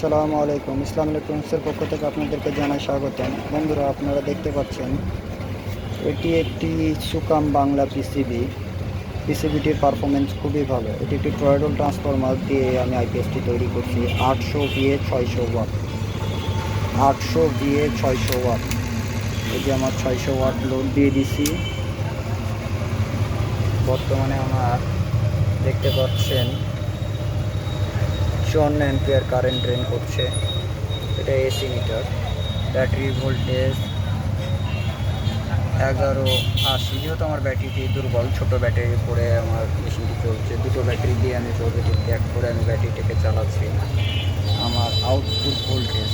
আসসালামু আলাইকুম। ইসলাম ইলেকট্রনিক্সের পক্ষ থেকে আপনাদেরকে জানাই স্বাগতম। বন্ধুরা, আপনারা দেখতে পাচ্ছেন, এটি একটি সুকাম বাংলা পিসিবি। পিসিবিটির পারফরমেন্স খুবই ভালো। এটি একটি ট্রয়েডল ট্রান্সফরমার দিয়ে আমি আইপিএসটি তৈরি করছি। আটশো ভিএ ছয়শো ওয়াট। আটশো ভিএ ছয়শো ওয়াট। যে আমার ছয়শো ওয়াট লোড দিয়ে দিছি। বর্তমানে আমার দেখতে পাচ্ছেন চুয়ান্ন অ্যাম্পিয়ার কারেন্ট ড্রেন করছে। এটা এসি মিটার ব্যাটারি ভোল্টেজ এগারো আশি। যেহেতু আমার ব্যাটারিটি দুর্বল, ছোট ব্যাটারি পরে আমার মেশিনটি চলছে। দুটো ব্যাটারি দিয়ে আমি চলবে ত্যাগ করে আমি ব্যাটারিটাকে চালাচ্ছি। আমার আউটপুট ভোল্টেজ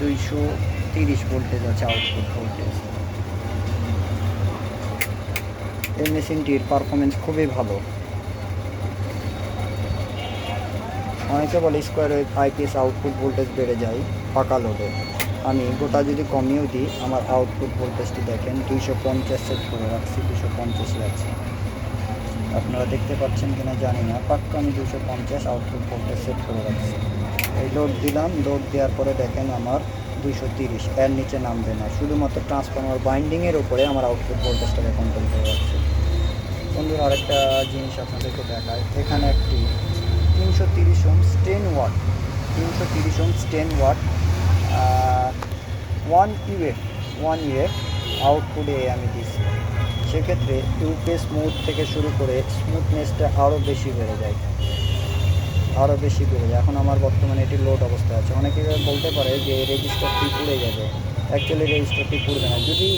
দুইশো তিরিশ ভোল্টেজ আছে আউটপুট ভোল্টেজ এই মেশিনটির পারফরমেন্স খুবই ভালো। অনেকে বলে স্কোয়ার আইপিএস আউটপুট ভোল্টেজ বেড়ে যায় ফাঁকা লোডে আমি গোটা যদি কমিয়েও দিই, আমার আউটপুট ভোল্টেজটি দেখেন, দুইশো পঞ্চাশ সেট করে রাখছি দুশো পঞ্চাশে আছে। আপনারা দেখতে পাচ্ছেন কিনা জানি না, পাক্কা আমি দুশো পঞ্চাশ আউটপুট ভোল্টেজ সেট করে রাখছি। এই লোড দিলাম লোড দেওয়ার পরে দেখেন আমার দুইশো তিরিশ, এর নিচে নামবে না। শুধুমাত্র ট্রান্সফর্মার বাইন্ডিংয়ের উপরে আমার আউটপুট ভোল্টেজটাকে কন্ট্রোল করে রাখছে। বন্ধুরা, আরেকটা জিনিস আপনাদেরকে দেখায় এখানে একটি তিনশো তিরিশ ওমস টেন ওয়াট তিনশো তিরিশ ohms ten watt one UF one UF আউটপুটে আমি দিচ্ছি সেক্ষেত্রে ইউপে স্মুথ থেকে শুরু করে স্মুথনেসটা আরও বেশি বেড়ে যায়। আরও বেশি বেড়ে যায়। এখন আমার বর্তমানে এটি লোড অবস্থায় আছে। অনেকে বলতে পারে যে রেজিস্টারটি পুড়ে যাবে। অ্যাকচুয়ালি রেজিস্টারটি পুড়বে না। যদি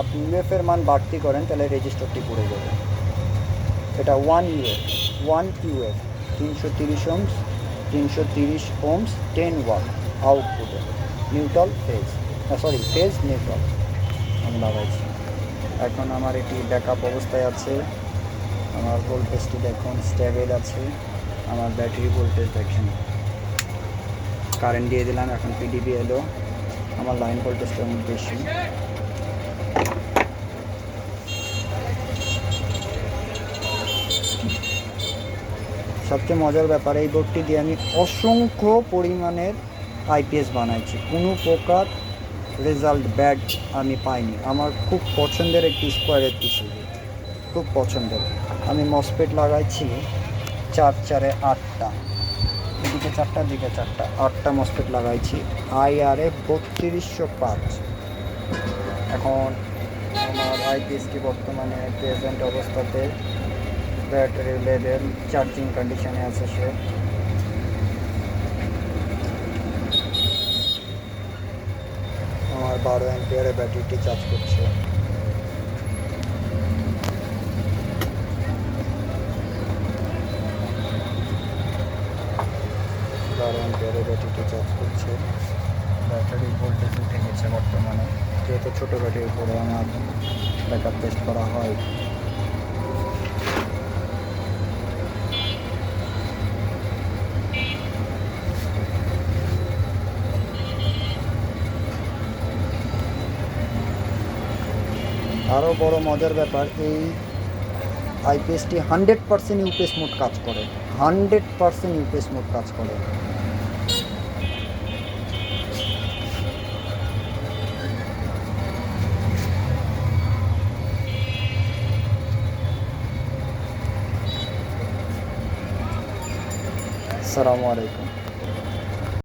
আপনি ইউএফের মান বাড়তি করেন, তাহলে রেজিস্টারটি পুড়ে যাবে। এটা ওয়ান ইউএফ ওয়ান ইউএফ তিনশো তিরিশ ওমস তিনশো তিরিশ ওমস টেন ওয়াট আউটপুটে neutral phase sorry phase neutral আমি লাগাইছি। এখন আমার এটি ব্যাকআপ অবস্থায় আছে। আমার ভোল্টেজটি দেখুন স্টেবেল আছে। আমার ব্যাটারি ভোল্টেজ দেখেন। কারেন্ট দিয়ে দিলাম, এখন পিডিবি এলো। আমার লাইন ভোল্টেজটা অনেক বেশি। সবচেয়ে মজার ব্যাপার, এই বোর্ডটি দিয়ে আমি অসংখ্য পরিমাণের আইপিএস বানাইছি। কোনো প্রকার রেজাল্ট ব্যাড আমি পাইনি। আমার খুব পছন্দের একটি স্কোয়ারের পিসিবি খুব পছন্দের। আমি মসপেট লাগাইছি চার চারে আটটা। এদিকে চারটা, দিকে চারটা। আটটা মসপেট লাগাইছি। আইআরএ বত্রিশশো পাঁচ। এখন আমার আইপিএসটি বর্তমানে প্রেজেন্ট অবস্থাতে ব্যাটারি লেভেল চার্জিং কন্ডিশনে আছে সে। আমার বারো অ্যাম্পিয়ারে ব্যাটারিটি চার্জ করছে। বারো অ্যাম্পিয়ারে ব্যাটারিটি চার্জ করছে। ব্যাটারি ভোল্টেজ উঠে গেছে বর্তমানে। যেহেতু ছোটো ব্যাটারির উপরে আমার ব্যাকআপ টেস্ট করা হয়। আরও বড় মজার ব্যাপার, এই আইপিএসটি হান্ড্রেড পার্সেন্ট ইউপিএস মোড কাজ করে হান্ড্রেড পার্সেন্ট ইউপিএস মোড কাজ করে। আসসালামু আলাইকুম।